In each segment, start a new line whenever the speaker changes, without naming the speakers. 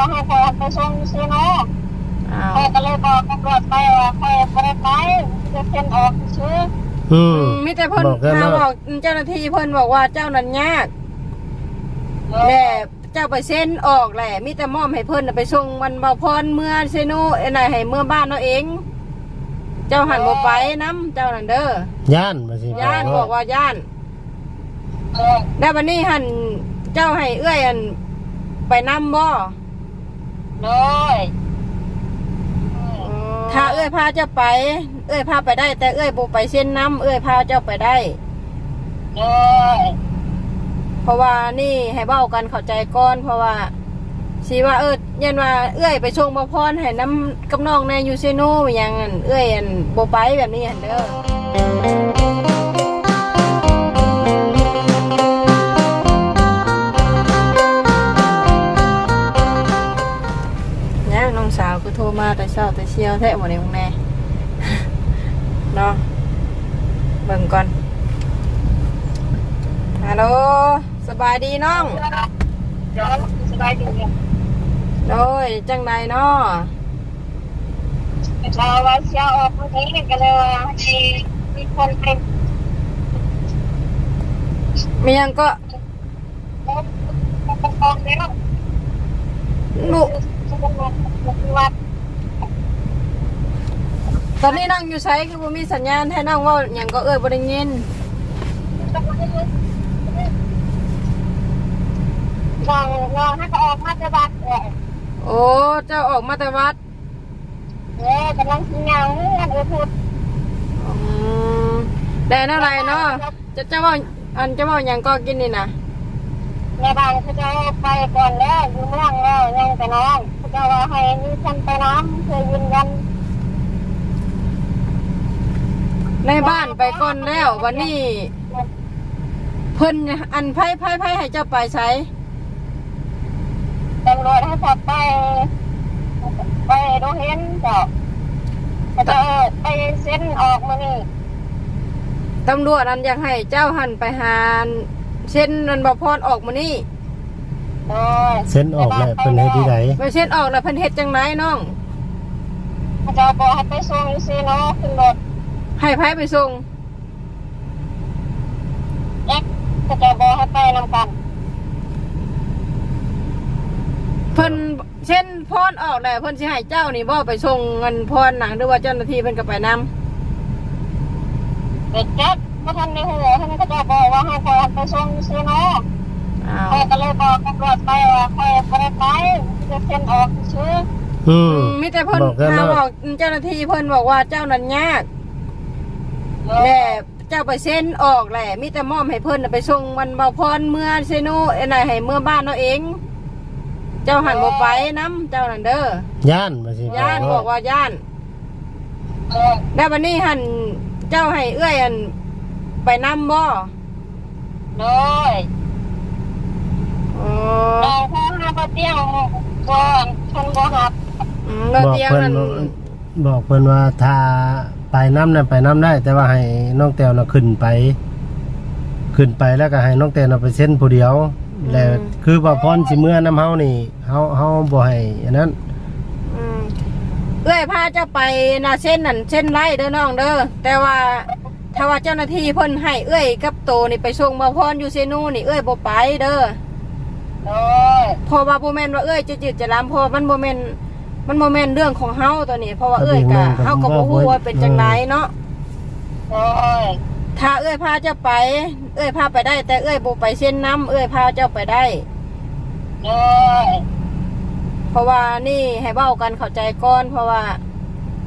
ว่าให้คอยไปส่งซื้อเนาะ
อ้าว
คอยก็เลยบอกตำรวจไปว่าคอยบ่ได้ไปจะเซ็นออกซื้อ
อืม
มีแต่เพิ่น
บอกแค่นั้น
มาบอกเจ้าหน้าที่เพิ่นบอกว่าเจ้านั้นยากแหละเจ้าไปเซ็นออกแหละมีแต่มอมให้เพิ่นน่ะไปส่งมันบ่พรเมื่อเซโนไอ้นายให้เมื่อบ้านเราเอง เจ้าหันบ่ไปนํเจ้านั่นเด้อย่า
นมาสิ
ย่านบอกว่าย่าน
เออ
แล้ววันนี้หันเจ้าให้เอื้อยอันไปนำบ่
โดย
ถ้าเอื้อยพาเจ้าไป เอื้อยพาไปได้ แต่เอื้อยบ่ไปเส้นน้ำเอื้อยพาเจ้าไปได้
โดย
เพราะว่านี่ให้เบ้ากันเข้าใจก่อนเพราะว่าสีว่าเออยันว่าเอื้อยไปชงบ่พรให้น้ำกับน้องในยูเซโนอหย่างนั้นเอื้อยอันบ่ไปแบบนี้หั่นเด้อ มาแต่เช้าแต่เชียวแท้หมดเลยคุณแม่เนาะเบิ่งก่อนฮัลโหลสบายดีน้อง
เดี๋ยวสบายดี
โดยจังใดเนาะ
เราว่าเชียร์ออกเมื่อกี้ก็เลยว่าให้มีคนไป
มียังก็
พบปกครองแล้ว
ลูก
วัด
ตอนนี้นั่งอยู่ไสคือบ่มีสัญญาณให้น้องเว่าหยังก็เอ้ยบ่ได้ยิน
ลองลองให้เขาออกมาจะบัดเออ
โอ้เจ้าออกมาแต่วัด
เออกำลังกินยังอันเออพูด
อืมได้เท่าไหร่เนาะจะเจ้าเว่าอันเจ้าเว่าหยังก็กินนี่นะ
ในบ้านเขาจะไปก่อนแล้วอยู่เมืองแล้วยังแต่น้องเขาจะว่าให้มีคนไปน้ำเพื่อยืนยัน
ในบ้านไปก่อนแล้ว วันนี้ เพิ่นอันไผไผไผให้เจ้าไปไส
ตำรวจให้ขับไป ไปดูเห็นเจ้าเขาจะไปเซ็นออกมานี่
ตำรวจอันอยากให้เจ้าหันไปหาเส้นนันบ่พรออกมานี่
โดย
เส้นออกแล้วเป็นให้ที่ไหน
ไปเส้นออกแล้วเพิ่นเฮ็ดจังไดน้อง
เขาจะบอกให้ไปส่งซีโนขึ้นรถ
ให้ไผไปส่ง
เอ็กเขาจะบอกให้ไปนำกัน
เพิ่นเช่นพรออกแล้วเพิ่นสิให้เจ้านี่บ่ไปส่งเงินพรหนังหรือว่าเจ้าหน้าที่เพิ่นก็ไปนำ
เด็กแจ๊กก็ทันในหัวท่านก็จะบอกว่าให้คอยไปส่งซีโน
อ้าว
คอยก็เลยบอกตำรวจไปว่าคอยไม่ได้ไปจะเซ็นออกชื่อ
อื
อื
ม
มมีแต่เพิ่น
บอกแค่
หา
นั้น
บอกเจ้าหน้าที่เพิ่นบอกว่าเจ้านั้นยาก
เอ
แห
อ
ละเจ้าไปเซ็นออกแหละมีแต่มอมให้เพิ่นน่ะไปส่งมันบ่พรเมื่อเซโนไอ้นายให้เมื่อบ้านเราเอง เจ้าหันบ่ไปนํเจ้านั่นเด้อย่า
นมาสิ
ย่านบอกว่าย่าน
เออ
แล้ววันนี้หันเจ้าให้เอื้อยอันไปนํบ่
โดย
อ๋อ
เราพาหาปเตียงก่อนคนบ่หับ
อืมเรา
บอก
เตียง
เพิ่น
นั่น
บอกเพิ่นว่าถ้า ไปน้ำนั่นไปน้ำได้ แต่ว่าให้น้องแต้วน่ะขึ้นไป ขึ้นไปแล้วก็ให้น้องแต้วน่ะไปเส้นผู้เดียวแล้วคือว่าพรสิเมื่อน้ำเฮานี่เฮาเฮาบ่ให้อันนั้น
อืมเอื้อยพาเจ้าไปนาเส้นนั่นเส้นไรเด้อน้องเด้อแต่ว่าถ้าว่าเจ้าหน้าที่เพิ่นให้เอื้อยกับโตนี่ไปส่งบ่พรอยู่เซนูนี่เอื้อยบ่ไปเด้อ
โดย
เพราะว่าบ่แม่นว่าเอื้อยจะจืดจะลำเพราะว่ามันบ่แม่น มันบ่แม่นเรื่องของเฮาตัวนี้ เพราะว่าเอื้อยก็เฮาก็บ่ฮู้ว่าเป็นจังไดเนาะ
โดย
ถ้าเอื้อยพาเจ้าไป เอื้อยพาไปได้ แต่เอื้อยบ่ไปเส้นน้ำเอื้อยพาเจ้าไปได้
โดย
เพราะว่านี่ให้เบ้ากันเข้าใจก่อน เพราะว่า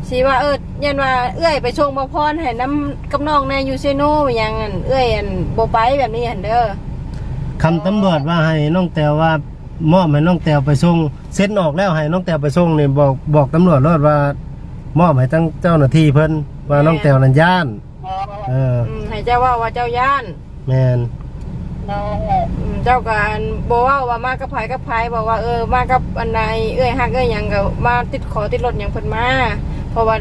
สีว่าเออยันว่าเอื้อยไปชงบ่พรให้น้ำกับน้องในยูเซโนอหย่างนั้นเอื้อยอันบ่ไปแบบนี้หั่นเด้อ
คำตำรวจว่าให้น้องแต้วว่า มอบให้น้องแต้วไปส่งเส้นออกแล้วให้น้องแต้วไปส่งนี่บอกบอกตำรวจรอดว่ามอบให้ตั้งเจ้าหน้าที่เพิ่นว่าน้องแต้วนั้นย่าน
โดย
เออ
อืมให้เจ้าว่าว่าเจ้าย่าน
แมน
โดย
อืมเจ้าก็อันบ่เว้าว่ามากับไผกับไผบอกว่าเออมากับอันใดเอื้อยฮักเอื้อยหยังก็มาติดขอติดรถหยังเพิ่นมาเพราะว่า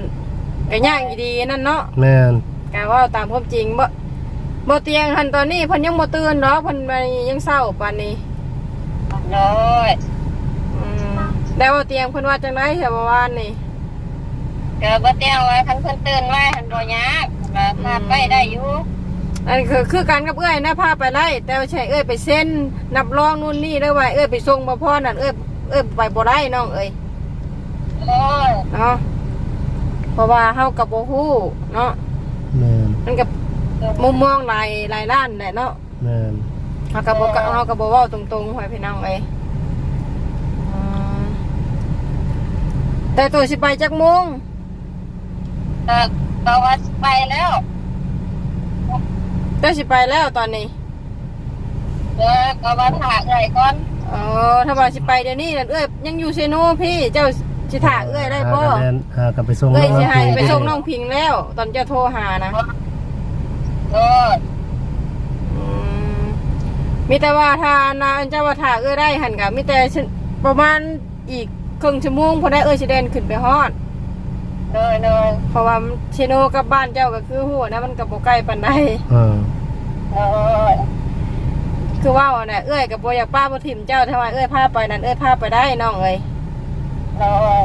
ก็ย่างอยู่ดีนั่นเนาะ
แมน
กะว่าตามความจริงบ่บ่เตียงหันตอนนี้เพิ่นยังบ่ตื่นเนาะเพิ่นไปยังเศร้าปานนี้
โดย
อืมแล้วว่าเตียงเพิ่นว่าจังได๋แถวบ้านนี่
ก็บ่เตียวว่าคันเพิ่นตื่นมาหันบ่ยากก็พาไปได้อยู่
อันนคือคือกันกับเอ้ยนะพาไปไล่แต่ว่าใช่เอ้ยไปเซ็นนับรองนู่นนี่แล้วว่าเอ้ยไปส่งบ่พอนั่นเอ้ยเอ้ยไปบ่ได้น้องเอ้ย
โอ้ย
เนาะเพราะว่าเฮากับบ่ฮู้เนาะ
แม่น
มันกับมุมมองหลายหลายด้านแหละเนาะ
แม่น
เฮากับบ่เฮากับบ่เว้าตรงๆให้พี่น้องเอ้ยอืมแต่ตัวสิไปจักโมง
ก็ก็ว่าสิไปแล้ว
แต่สิไปแล้วตอนนี้
เออก็ว่าถากเอ้ยก่อน
อ๋อถ้าว่าสิไปเดี๋ยวนี้นั่นเอ้ยยังอยู่เซโนพี่ เจ้าสิถ่าเอ้ยได้บ่
หากันแม่นหากันไปส่ง
เอ้ย
น้อง
สิให้
พิง
ไปส่งน้องพิงแล้ว ตอนเจะโทรหานะ
โอ้ย
อืม มีแต่ว่าถ้านาอันเจ้าว่าถ่าเอ้ยได้หันกับมีแต่ฉันประมาณอีกครึ่งชั่วโมงพอได้เอ้ยสิเดนขึ้นไปฮอด
เลยเลย
เพราะว่าเชโนกับบ้านเจ้าก็คือหัวนะมันกับโบใกล้ปันใด
เออ
โอ้ย
คือว่าเนี่ยเอ้ยกับโบอยากป้าบ่ถิ่มเจ้าทำไมเอ้ยพาไปนั่นเอ้ยพาไปได้น้องเอ้ย
โอ้ย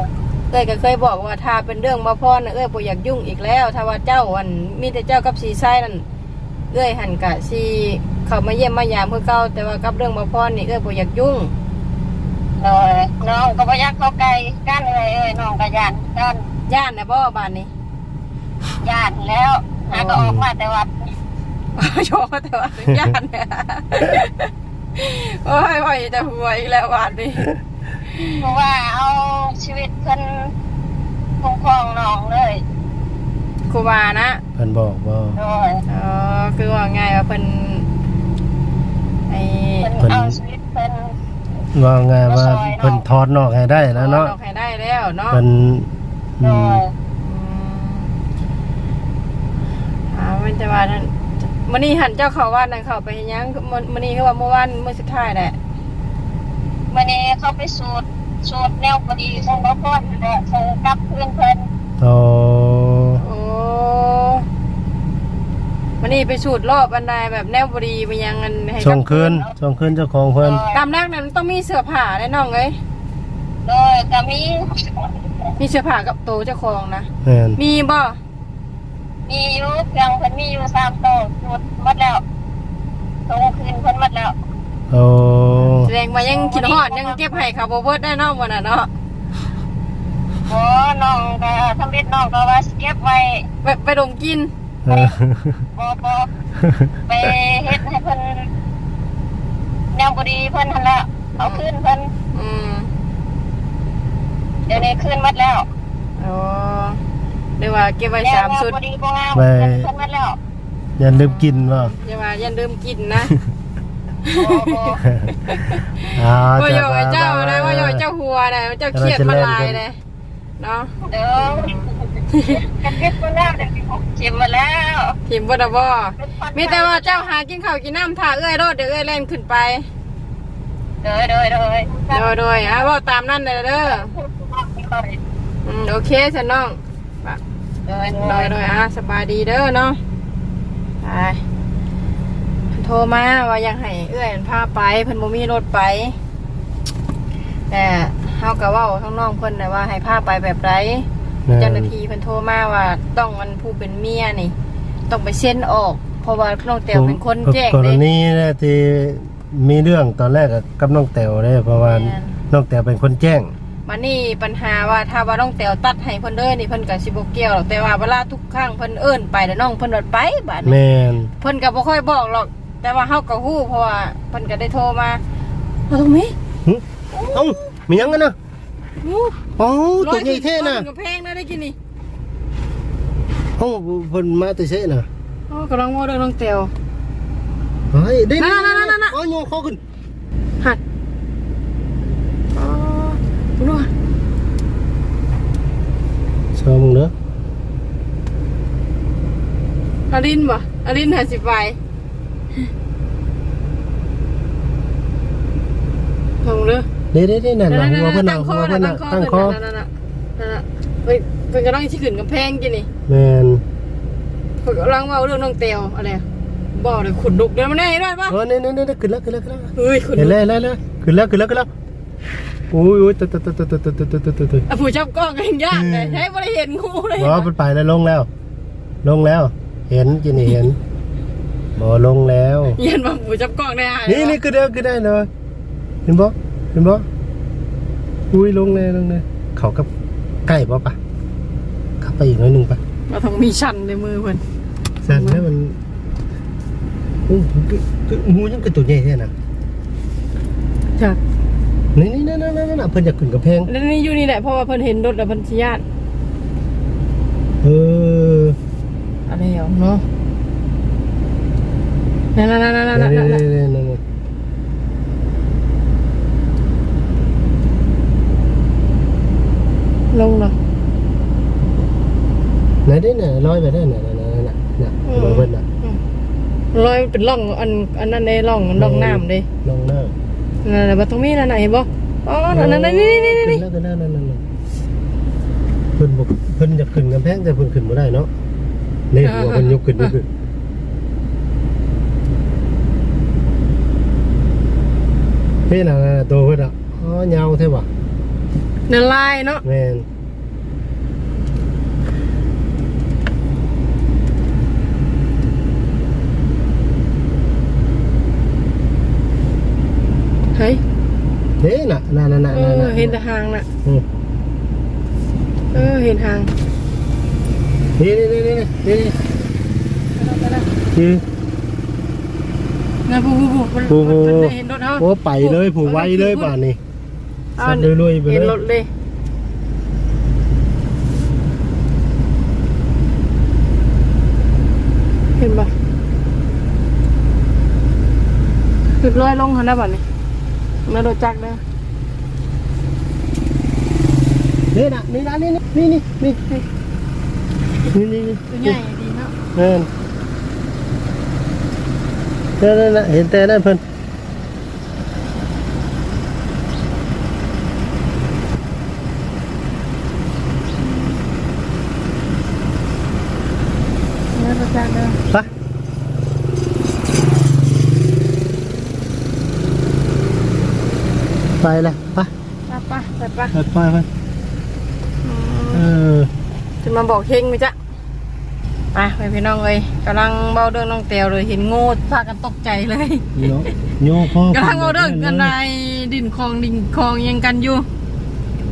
เอ้ยก็เคยบอกว่าถ้าเป็นเรื่องมาพ่อนะเอ้ยบ่อยากยุ่งอีกแล้ว ถ้าว่าเจ้าอันมีแต่เจ้ากับสีไส้นั่นเอ้ยหันกะสี เขามาเยี่ยมมายามเพื่อเก่าแต่ว่ากับเรื่องมาพ่อนี่เอ้ยบ่อยากยุ่ง
โอ้ยน้องก็บ่อยากเข้าใกล้กันเลยเอ้ยน้องก็ย่านกัน
ย่านนะบ่บ้านนี้
ย่านแล้วหาก็ออกมาแต่วัด
โชว์แต่ว่าย่านเนี่ยโอ้ยพ่อยจะหัวอีกแล้วบ้านนี้
เพราะว่าเอาชีวิตเพิ่นคุ้มครองน้องเลย
ครูบานะ
เพิ่นบอกบ่
โอ้ย
อ๋อคือว่าไงว่าเพิ่นไอ้
เพิ่นเอาชีวิตเพิ่น
ว่าไงว่าเพิ่นถอดนอกให้ได้แล้วเนาะ
ออกให้ได้แล้วเนาะ
เพิ่นอื
โอ้
ม
ย
อืมอ่ามันจะว่านั่นมันนี่หันเจ้าเขาว่านั่นเขาไปเฮ็ดหยังมันมันนี่คือว่าเมื่อวานเมื่อสุดท้ายแหละ
วันนี้เขาไปสูตรสูตรแนวพอดีของบ่พ่อแหละส่งกลับคืนเพิ่น
โอ้
โอ้ มันนี่ไปสูตรรอบอันใดแบบแนวบรีไปยังอันให้
ส่งคืนส่งคืนเจ้าของเพิ่น
ตามแรกนั้นมันต้องมีเสื้อผ้าแน่น้องเอ้ย
โดยก็มี
มีเสื้อผ้ากับโตวเจ้าของนะ
แม่น
มีบ่
มีอยู่เครื่องเพิ่นมีอยู่สามโตะสูตรหมดแล้วส่งคืนเพิ่นหมดแล้ว
โอ้
แสดงว่ายังคิดฮอดยังเก็บให้เขาบ่เบิดได้เนาะมื้อน่ะเนาะ
โอ้น้องก็ทำเร็จน้องก็ว่าสิเก็บไว้
ไปไปดมกิน
เออ
บ่บ่ไปเฮ็ดให้เพิ่นแนวบ่ดีเพิ่นหั่นละเอาคืนเพิ่น
อืม
เดี๋ยวนี้คืนหมดแล้ว
อ๋อเรียกว่าเก็บไว้
แนว
สาม
แนว
ชุด
บ่ดีบ่งามเพิ่นเพิ่นหมดแล้ว
อย่าลืมกินบ่
อย่าว่าอย่าลืมกินนะ
บ่บ่
อ่า
ว่าโย
จะ
กไอ้เจ้านะว่าโยกไอ้เจ้าหัวนะเจ้าเครียดมาลายเลยเนาะ
เด้อ กันเก็บหมดแล้วเดี๋ยวนี้เก็บหมดแล้ว
ทีมบดบอมีแต่ว่าเจ้าหากินข้าวกินน้ำท่าเอ้ยโรดเดี๋ยวเอ้ยเล่นขึ้นไป
เด้อเด้อเด้อ
โดยโดยอะว่าตามนั่นเลยเด้ออืมโอเคฉันน้อง
เด้อ
โดยโดยอะสบายดีเด้อเนาะไปโทรมาว่ายังให้เอื้อยพาไปเพิ่นบ่มีรถไปแต่เฮาก็เว้าทั้งน้องเพิ่นน่ะว่าให้พาไปแบบไร
แม่
เจ้าหน้าที่เพิ่นโทรมาว่าต้องมันผู้เป็นเมียนี่ ต้องไปเซ็นออก เพราะว่าน้องแต๋วเป็นคนแจ้ง
กร
เด้
ณีเนี่ยที่มีเรื่องตอนแรกกับน้องแต๋วเด้เพราะว่า
แม่น
น้องแต๋วเป็นคนแจ้ง
มานี่ปัญหาว่าถ้าว่าน้องแต๋วตัดให้เพิ่นเด้อนี่เพิ่นก็สิบ่เกี่ยวหรอกแต่ว่าเวลาทุกครั้งเพิ่นเอิ้นไปแล้วน้องเพิ่นรถไปบัดนี้
แม่น
เพิ่นก็บ่ค่อยบอกหรอก แต่ว่าเฮาก็ฮู้เพราะว่าเพิ่นก็ได้โทรมาเอาตรงนี้
หึเอ้ามีหยังกันนะ
อู้
โอ้ตัวใหญ่เท่น่ะ
ร้อยขึ้กำแพงนะได้กินนี่
เอ้าเพิ่นมาแต่เซ่น่ะ
อ๋อกำลังว่าเรื่องน้องแต๋ว
เฮ้ยได้
นั่นๆๆๆๆ
อ๋อโยกคอขึ้น
หัดอ๋อดูว่า
เชิญมึงเด้อ
อลินบ่อลินหาสิไปลงเด้อ
เด้เด้ๆๆนั่นน่ะหัวเพิ่นน่ะหัวเพิ่นน่ะตั้งคอ
นั่นน่ะนั่นน่ะเฮ้ยเพิ่นกำลังสิขึ้นกำแพงกินนี่
แม่น
เพิ่นกำลังเว้าเรื่องน้องเตียวอะไรอะบ่เลยขุนลุกเดี๋ยวมันได้เห็นด้วยปะ
อ๋อนี่ๆๆขึ้นแล้วขึ้นแล้วขึ้นแล้ว
เฮ้ยขุน
เห็น
ลุ
แล้ว
ก
เห็นแล้วขึ้นแล้วขึ้นแล้วขึ้นแล้วอุ้ยอุ้ยตึ๊ดตึ๊ดตึ๊ดตึ๊ดตึ๊ดตึ๊ดตึ๊ดตึ๊ดตึ๊ดตึ๊ด
อะผู้จับกล้องกันยากเลยใช้บ่ได้เห็นงูเลย
บ่มันไปแล้วลงแล้ว ลงแล้ว เห็นกินนี่เห็นบ่ลงแล้ว
เห็นว่าผู้จับกล้องได้อะ
นี่นี่คือได้คือได้เลยเห็นบ่ เห็นบ่อุ้ยลงเลยลงเลยเขากับใกล้บ่ปะขับไปอีกหน่อยหนึงปะ
เราต้องมีชันในมือเพิ่น
แซ่บให้มันอู้คือคืองูยังคือตัวใหญ่แท้น่ะ
จ้ะ
นี่นี่นั่นนั่นนั่นน่ะเพิ่นอยากขึ้นกระแพง
แล้วนี่อยู่นี่แหละเพราะว่าเพิ่นเห็นรถแล้วเพิ่นสิญาติ
เออ
อะไรเหรอเนาะนั่นๆๆๆๆ
นี่
ๆ
นี่นี่นี่นี่
ลงเนาะ
ไหนได้น่ะลอยไปได้น่ะน่ะน่ะน่ะน่ะลงเพิ่นน่ะ
รอยเป็นร่องอันอันนั้นในร่องร่องน้ำเด้
ลงหน้า
นั่นแหละบ่ตรงนี้นั่นน่ะเห็นบ่อ๋อนั่นๆๆนี่นี่นี่นี่
ขึ้นแล้วขึ้นแล้วนั่นนั่นนั่นเพิ่นบอกเพิ่นอยากขึ้นกำแพงแต่เพิ่นขึ้นบ่ได้เนาะนี่หัวเพิ่นยกขึ้นยกขึ้นนี่น่ะน่ะตัวเพิ่นอะอ๋อยาวแท้ว่ะ
นั่นลายเนาะ
แม่น นี่น่ะน่ะน่ะน่ะ
เอ
น่ะ
อ
น่ะ
เห็นแต่หางน่ะ
อืม
เออ เห็นหาง
นี่นี่นี่นี่นี่นี่คือ
นั่นผู้ผู้ผู้
ผู้ผู้
เพิ่นได้เห็นรถเฮา
โอ้ไปเลยผู้ไวเลยป่านนี้
เอา
สัตว์ลุยๆไปเลย
เห็นรถเลยเห็นปะจุดลอยลงหันหน้าบัดนี้มาโดนจักเด้อ
นี่น่ะนี่น่ะนี่นี่นี่นี่นี่นี่นี่
ตัวใหญ่ดีเนาะ
เห็นนั่นนั่นเห็นแต่นั่นเพิ่น
มาโดนจักเด้อ
ไป ไปละไป
ไปปะไปปะ
ไปไปไปเออ
จะมาบอกเฮงไหมจ๊ะไปไปพี่น้องเลยกำลังเบาเรื่องน้องเตียวเลยเห็นงูพากันตกใจเลย
โยโยพ่อกำ
ลังเอาเรื่องกันในดินคลองดินคลองยังกันอยู่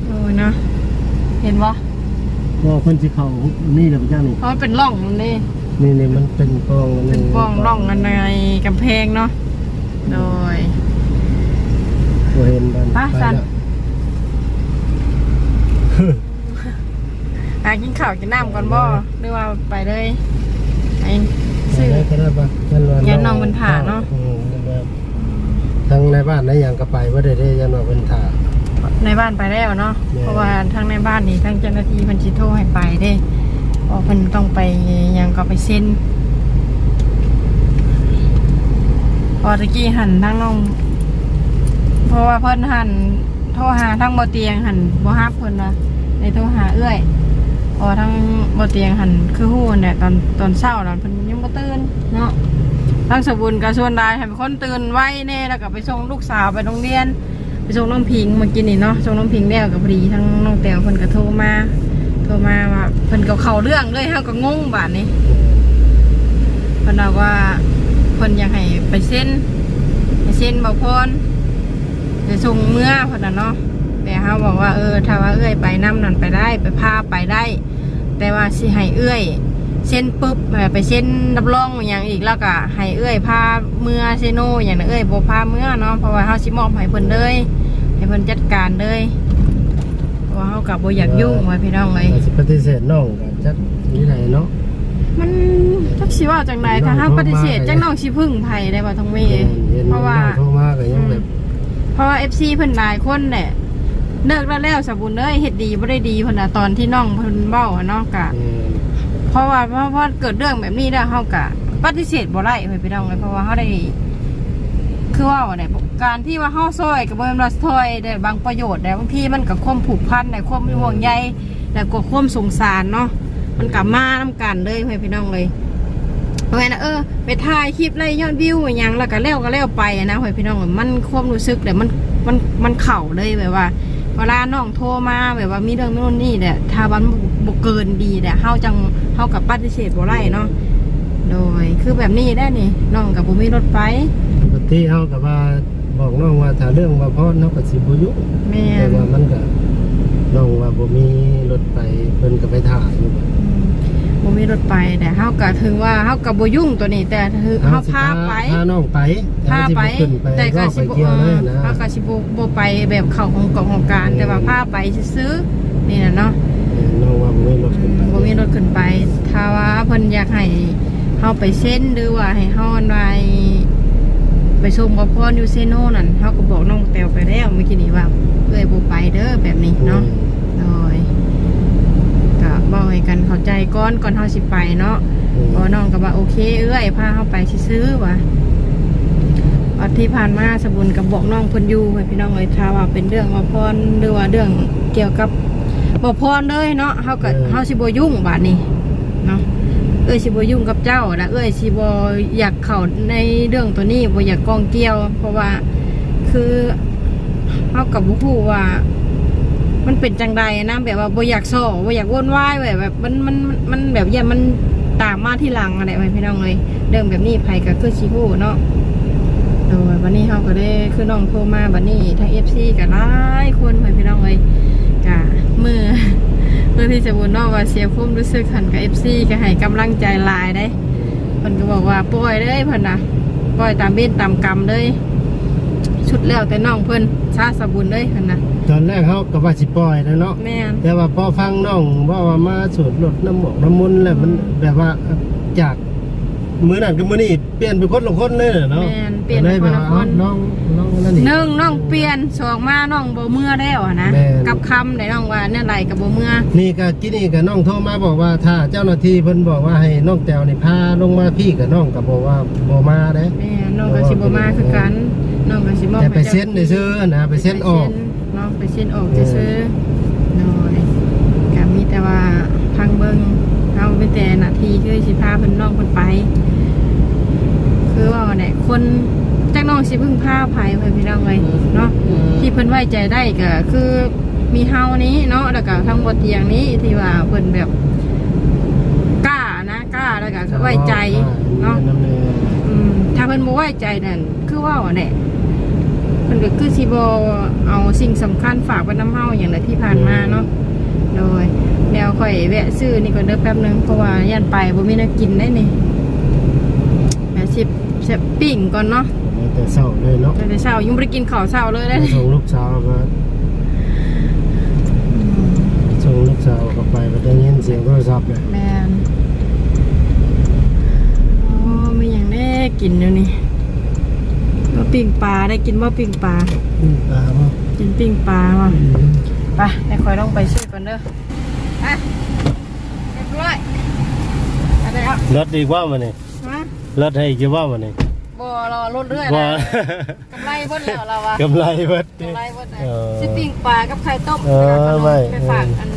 โอ้ยเนาะเห็นปะ
พ่อเพิ่นสิเข้านี่แหละพี่จ้านี่
เพราะมันเป็นร่องมันนี่
นี่นี่มันเป็นกองอั
เป็นป้องร่องกันในกำแพงเนาะโดย
บ่เห็นบ้าน
ไปสัน
แล้ว
หากินข้าวกินน้ำก่อนบ่หรือว่าไปเลยไอ้
ซื้
ซื้
อ
อ
ก็ได้ปะยันว่า
ยันน้องเป็นถ่าเนาะ
อืมยันว่าทั้งในบ้านในอย่างก็ไปว่าได้ได้ยันว่าเป็นถ่า
ในบ้านไปแล้วเนาะ
แม่
เพราะว่าทั้งในบ้านนี่ทั้งเจ้าหน้าที่เพันชิโทรให้ไปเด้เพราะเพิ่นต้องไปหยังก็ไปเซ็นพอตะกี้หันทั้งน้องเพ ราะว่าเพิ่นหันโทรหาทั้งบ่เตียงหันบ่ฮับเพิ่นนะในโทรหาเอื้อยพอทั้งบ่เตียงหันคือฮู้เนี่ยตอนตอนเช้าน่ะเพิ่นยังบ่ตื่นเนาะทั้งสบุญก็ชวนได้ให้เป็นคนตื่นไว้แน่แล้วก็ไปส่งลูกสาวไปโรงเรียน ไปส่งน้องพิงมื่อกี้นี่เนาะส่งน้องพิงแล้วกับพอดีทั้งน้องแต๋วเพิ่นก็โทรมาโทรมาว่าเพิ่นก็เข้าเรื่องเลยเฮาก็งงบาดนี้เพิ่นบอกว่าเพิ่นอยากให้ไปเซ็นไปเซ็นบ่พร จะส่งเมื่อเพิ่นน่ะเนาะแต่เฮาบอกว่าเออถ้าว่าเอื้อยไปนํนั่นไปได้ไปพาไปได้ แต่ว่าสิให้เอื้อยเซ็นปุ๊บแบบไปเซ็นรับรองอหย่างอีกแล้วก็ให้เอื้อยพาเมื่อเซโนอย่างนั้นเอื้อยบ่พาเมื่อเนาะเพราะว่าเฮาสิมอบให้เพิ่นเลยให้เพิ่นจัดการเลยเพราะว่าเขากับบ่อยากยุ่งไว้พี่น้องเลย
ว่าสิปฏิเสธน้องก็จักนี่ไหนเนาะ
มันจักสิว่าจังไดถ้าหากปฏิเสธจังน้องสิพึ่งไผได้บ่ต้องมี
เห็น
เพราะว่า
น้องโทรมาก็ยังแบบ
เพราะว่า FC เพิ่นหลายคนแหละเลิกแล้วแล้วสบุญเอ้ยเฮ็ดดีบ่ได้ดีเพิ่นน่ะตอนที่น้องเพิ่นเว้าอะเนาะกะ
เออ
เพราะว่าเพราะเพราะเกิดเรื่องแบบนี้แล้วเฮากะปฏิเสธบ่ได้เว้ยพี่น้องเลยเพราะว่าเฮาได้ คือว่าเนี่ยการที่ว่าเฮาซอยกับบ่แม่นว่าซอยได้บางประโยชน์แต่บางทีมันก็ความผูกพันในความห่วงใยแล้วก็ความสงสารเนาะมันกลับมานํกันเลยเพื่อนพี่น้องเลย เพราะงั้นนะเออไปถ่ายคลิปไล่ยอดวิวอหยังแล้วก็แล้วก็แล้วไปอะนะหอยพี่น้องมันความรู้สึกแต่มันมันมันเข่าเลยแบบว่า เวลาน้องโทรมาแบบว่ามีเรื่องโน่นนี่แหละถ้ามันบ่เกินดีแหละเฮาจังเฮากับปฏิเสธบ่ได้เนาะโดยคือแบบนี้ได้นี่น้องกับบ่มีรถไป
ปกติเฮาก็ว่าบอกน้องว่าถ้าเรื่องว่าพ่อเนาะก็สิบ่ยุ่ง
แม่
แต่
น
ว่ามันก็น้องว่าบ่มีรถไปเพิ่นก็ไปถ่ายอยู่บัด
บ่ มีรถไปแต่เฮาก็ถึงว่าเฮาก็บ่ยุ่งตัวนี้ แต่คือเฮาพาไป
พาน้องไป
พาไป
แต่ว่าสิบ่ขึ้นไป
แต่
ก็
ก็
ไป
สิบ่
เกี่ยวเลยนะ
เฮาก็สิบ่บ่ไปแบบเข้าของกองของการ แต่ว่าพาไปซื้อๆนี่น่ะเนาะ
น้องว่าบ่มีรถขึ้นไป
บ่มีรถขึ้นไป ถ้าว่าเพิ่นอยากให้เฮาไปเส้นหรือว่าให้เฮาไปไปชมกับพ่อนิวเซโนนั่นเฮาก็บอกน้องแตวไปแล้วเมื่อกี้นี้ว่าเอ้ยบ่ไปเด้อแบบนี้เนาะโดย ก็บอกให้กันเข้าใจก่อนก่อนเฮาสิไปเนาะ
อืม
พอน้องก็ว่าโอเคเอ้ยพาเฮาไปซื้อๆว่ะวันที่ผ่านมาสบุญกับบอกน้องเพิ่นอยู่ให้พี่น้องเอ้ยถ้าว่าเป็นเรื่องว่าพรหรือว่าเรื่องเกี่ยวกับบ่พรเลยเนาะเฮาก็เฮาสิบ่ยุ่งบาดนี้เนาะเอ้ยสิบ่ยุ่งกับเจ้าและเอ้ยสิบ่อยากเข้าในเรื่องตัวนี้บ่อยากกองเกี่ยว เพราะว่าคือเฮากับบ่ฮู้ว่า มันเป็นจังใดนะแบบว่าบ่อยากโซ่บ่อยากวุ่นวายแบบแบบมันมันมันแบบอย่ามันตามมาที่หลังอะไรไปพี่น้องเลยเรื่องแบบนี้ไผก็คือชิฮู้เนาะโดยวันนี้เฮาก็ได้คือน้องโทรมาบัดนี้ทาง FC ก็หลายคนไปพี่น้องเลยกะมือเพื่อที่จะบุญนอกว่าเสียคุ้มรู้สึกหันกับ FC ก็ให้กำลังใจหลายได้เพิ่นก็บอกว่าปล่อยเลยเพิ่นน่ะปล่อยตามเบ็ดตามกรรมเลย ชุดแล้วแต่น้องเพิ่นชาสบุญเลยเพิ่นน่ะ
ตอนแรกเขาก็ว่าสิปล่อยแล้วเนาะ
แม่น
แต่ว่าพอฟังน้องว่าว่ามาสวดรถน้ำหมอกน้ำมนต์แล้วมันแบบว่าจากมือนั่นกับมือนี่เปลี่ยนเป็นคนละคนเลยเนาะ
แม่นเปลี่ยน
ก็
เป็นคนละ
แบบ
ค
ว่านน้องน้องนั่นนี่
หนึ่งน้องเปลี่ยนสองมาน้องบ่เมื่อแล้วอะนะ
แม่น
กับคำไหนน้องว่าเนี่ยไรกับบ่เมื่อ
นี่ก็กินนี่ก็น้องโทรมาบอกว่าถ้าเจ้าหน้าที่เพิ่นบอกว่าให้น้องแต้วนี่พาลงมาพี่กับน้องก็บอกว่าบ่มาเด้
แม่น้องก็สิบ่มาคือกัน น้องก็สิมอบ
แต่ไป
ให้จ้า
เซ็นในซื้อนะไปเซ็นออก
น้องไปเส้นออกจะซื้อน้อยก็มีแต่ว่าพังเบิ่งเอาไปแต่นาทีคือสิพาเพิ่นน้องเพิ่นไป คือว่าเนี่ยคนจักน้องสิพึ่งพาไผไปพี่น้องเลยเนาะที่เพิ่นไว้ใจได้ก็คือมีเฮานี้เนาะแล้วก็ทั้งบนเตียงนี้ที่ว่าเพิ่นแบบกล้านะกล้าแล้วก็คือไว้ใจเนาะอืมถ้าเพิ่นบ่ไว้ใจนั่นคือว่าแหละเพิ่นก็คือสิบ่เอาสิ่งสำคัญฝากไว้นำเฮาอย่างไรที่ผ่านมาเนาะโดยแนวค่อยแวะซื้อนี่ก่อนเด้อแป๊บหนึงเพราะว่าย่านไปบ่มีแนวกินได้นี่แม่สิเสยปิ้งก่อนเนาะ
แต่เศร้าเลยเนาะ
แต่เช้ายังบ่ได้กินข้าวเช้าเลยได้
ส่งลูกสาวมาส่งลูกสาวเข้าไปก็ได้ยินเสียงโทรศัพท์เนี่ย
แมนโอ้มีอย่างได้กินอยู่นี่ ว่าปิ้งปลาได้กินว่าปิ้งปลา
อืมตาบ่
กินปิ้งปลาว่ะไปให้คอยต้องไปซื้อก่อนเด้อไปเรียบร้อยอะไรอะ
รถดีกว่ามันนี่
ฮะ
รถให้อีกว่ามันนี่
บ่รอรถเรื่อย
บ่
นะกำไรเบิดแล้วเราวะ
กำไรเบิด
กำไรเบิดนะ
เออ
สิปิ้งปลากับไข่ต้ม
เออ
แล้วก็ขน
ไม่
ไปฝากอัน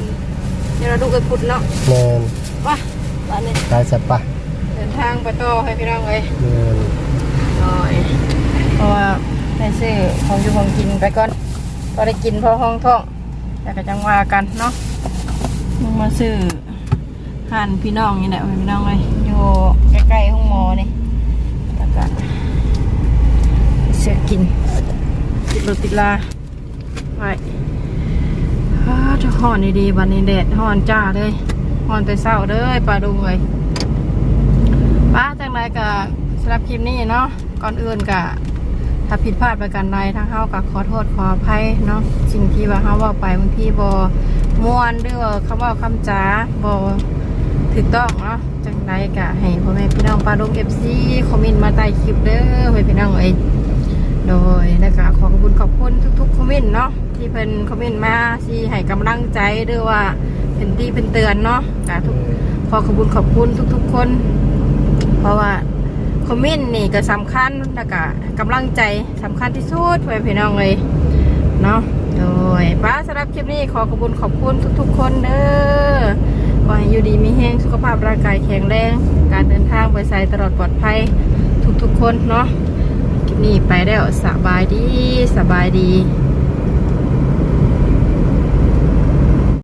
เดี๋ยวเราดูไปพุดเนาะ
แมน
ว่าตอนนี้
ตายสับปะ
เดินทางไปต่อให้พี่น้องเลย
แมน
หน่อย เพราะว่าได้ซื้อของอยู่ของกินไปก่อนก็ได้กินพอห้องท้องแต่ก็จังว่ากันเนาะมึงมาซื้อห่านพี่น้องนี่แหละพี่น้องเลยอยู่ใกล้ๆห้องหมอนี่แล้วก็เสือกินติดรถติดลาไปอ้าถ้าห่อนดีๆวันนี้แดดห่อนจ้าเลยห่อนแต่เศร้าเลยปลาดุงเลยป้าจังไรก็สำหรับคลิปนี้เนาะก่อนอื่นก็ ถ้าผิดพลาดไปกันใดทั้งเฮาก็ขอโทษขออภัยเนาะสิ่งที่ว่าเฮาเว่าไปบางทีบ่ม่วนหรือว่าคำเว่าคำจาบ่ถูกต้องเนาะจังไรก็ให้พ่อแม่พี่น้องปาดง FC คอมเมนต์มาใต้คลิปเด้อให้พี่น้องเอ้ยโดยแล้วก็ขอขอบคุณขอบคุณทุกๆคอมเมนต์เนาะที่เพิ่นคอมเมนต์มาที่ให้กำลังใจหรือว่าเป็นที่เป็นเตือนเนาะก็ทุกขอขอบคุณขอบคุณทุก ๆ คน เพราะว่า คอมเมนต์นี่ก็สำคัญแล้วก็กำลังใจสำคัญที่สุดเพื่อนพี่น้องเลยเนาะโดยป้าสำหรับคลิปนี้ขอขอบคุณขอบคุณทุก ๆ คนเด้อขอให้อยู่ดีมีแห้งสุขภาพร่างกายแข็งแรง การเดินทางไปใส่ตลอดปลอดภัยทุกๆคนเนาะคลิปนี้ไปแล้วสบายดีสบายดี